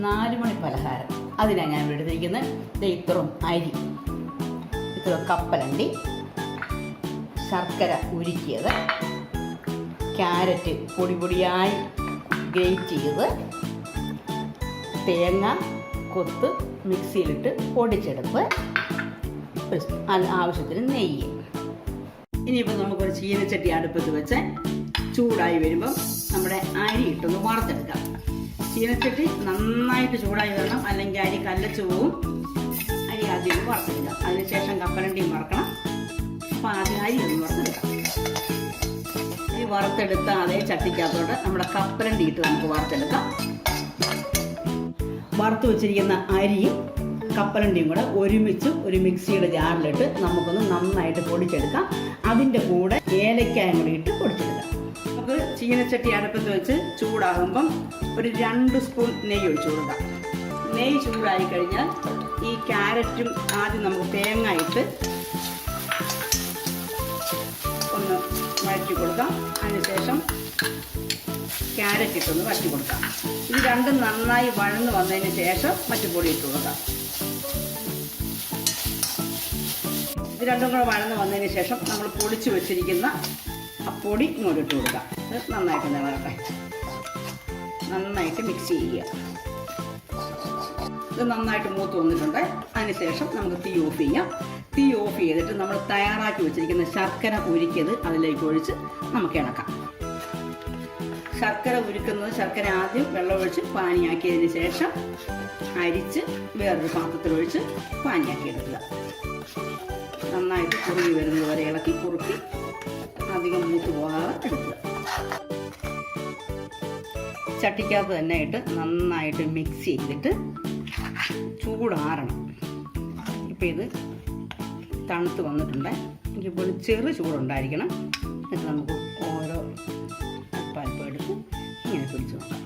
നാല് മണി പലഹാരം. അതിനാണ് ഞാൻ എടുത്തിരിക്കുന്നത്. ഇത്രയും അരി ഇത്ര കപ്പലണ്ടി ശർക്കര ഉരുക്കിയത് ക്യാരറ്റ് പൊടി പൊടിയായി ഗ്രേറ്റ് ചെയ്ത് തേങ്ങ കൊത്ത് മിക്സിയിലിട്ട് പൊടിച്ചെടുത്ത് ഒരു ആവശ്യത്തിന് നെയ്യ്. ഇനിയിപ്പോൾ നമുക്കൊരു ചീനച്ചട്ടി അടുപ്പത്ത് വെച്ച് ചൂടായി വരുമ്പം നമ്മുടെ അരി ഇട്ടൊന്ന് വറുത്തെടുക്കാം. ചീനച്ചട്ടി നന്നായിട്ട് ചൂടായി വരണം. അല്ലെങ്കിൽ അരി കല്ലച്ചു പോവും. അരി ആദ്യം വറുത്തെടുക്കാം. അതിനുശേഷം കപ്പലണ്ടിയും വറക്കണം. അപ്പം ആദ്യം അരി ഒന്ന് വറുത്തെടുക്കാം. അരി വറുത്തെടുത്ത അതേ ചട്ടിക്കകത്തോട്ട് നമ്മുടെ കപ്പലണ്ടി ഇട്ട് നമുക്ക് വറുത്തെടുക്കാം. വറുത്ത് വെച്ചിരിക്കുന്ന അരിയും കപ്പലണ്ടിയും കൂടെ ഒരുമിച്ച് ഒരു മിക്സിയുടെ ജാറിലിട്ട് നമുക്കൊന്ന് നന്നായിട്ട് പൊടിച്ചെടുക്കാം. അതിന്റെ കൂടെ ഏലക്കായും കൂടി ഇട്ട് പൊടിച്ചെടുക്കാം. നമുക്ക് ചീനച്ചട്ടി അടുപ്പത്ത് വെച്ച് ചൂടാകുമ്പം ഒരു രണ്ട് സ്പൂൺ നെയ്യ് ഒഴിച്ചു കൊടുക്കാം. നെയ്യ് ചൂടായി കഴിഞ്ഞാൽ ഈ ക്യാരറ്റും ആദ്യം നമുക്ക് തേങ്ങ ഇട്ട് ഒന്ന് വഴറ്റി കൊടുക്കാം. അതിനുശേഷം ക്യാരറ്റ് ഇട്ടൊന്ന് വഴറ്റി കൊടുക്കാം. ഇത് രണ്ടും നന്നായി വഴന്ന് വന്നതിന് ശേഷം മറ്റു പൊടി ഇട്ട് കൊടുക്കാം. ഇത് രണ്ടും കൂടെ വഴന്ന് വന്നതിന് ശേഷം നമ്മൾ പൊടിച്ചു വെച്ചിരിക്കുന്ന പൊടി ഇങ്ങോട്ട് ഇട്ട് കൊടുക്കാം. നന്നായിട്ട് നിളകട്ടെ നന്നായിട്ട് മിക്സ് ചെയ്യുക. ഇത് നന്നായിട്ട് മൂത്ത് വന്നിട്ടുണ്ട്. അതിനുശേഷം നമുക്ക് തീ ഓഫ് ചെയ്യാം. തീ ഓഫ് ചെയ്തിട്ട് നമ്മൾ തയ്യാറാക്കി വെച്ചിരിക്കുന്ന ശർക്കര ഉരുക്കിയത് അതിലേക്ക് ഒഴിച്ച് നമുക്ക് ഇണക്കാം ശർക്കര ഉരുക്കുന്നത് ശർക്കര ആദ്യം വെള്ളമൊഴിച്ച് പാനിയാക്കിയതിന് ശേഷം അരിച്ച് വേറൊരു പാത്രത്തിലൊഴിച്ച് പാനിയാക്കി എടുക്കുക. നന്നായിട്ട് കുറുകി വരുന്നത് വരെ ഇളക്കി കുറുക്കി ചട്ടിക്കകത്ത് തന്നെ ഇട്ട് നന്നായിട്ട് മിക്സ് ചെയ്തിട്ട് ചൂടാറണം. ഇപ്പം ഇത് തണുത്ത് വന്നിട്ടുണ്ട്. എനിക്കിപ്പോൾ ചെറു ചൂടുണ്ടായിരിക്കണം. എന്നിട്ട് നമുക്ക് ഓരോ അല്പം എടുത്ത് ഇങ്ങനെ പിടിച്ച് നോക്കാം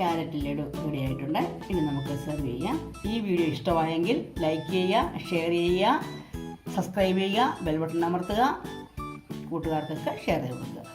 ക്യാരറ്റ് ലഡു റെഡി ആയിട്ടുണ്ട് ഇനി നമുക്ക് സെർവ് ചെയ്യാം. ഈ വീഡിയോ ഇഷ്ടമായെങ്കിൽ ലൈക്ക് ചെയ്യുക ഷെയർ ചെയ്യുക സബ്സ്ക്രൈബ് ചെയ്യുക ബെൽ ബട്ടൺ അമർത്തുക കൂട്ടുകാർക്കൊക്കെ ഷെയർ ചെയ്ത് കൊടുക്കുക.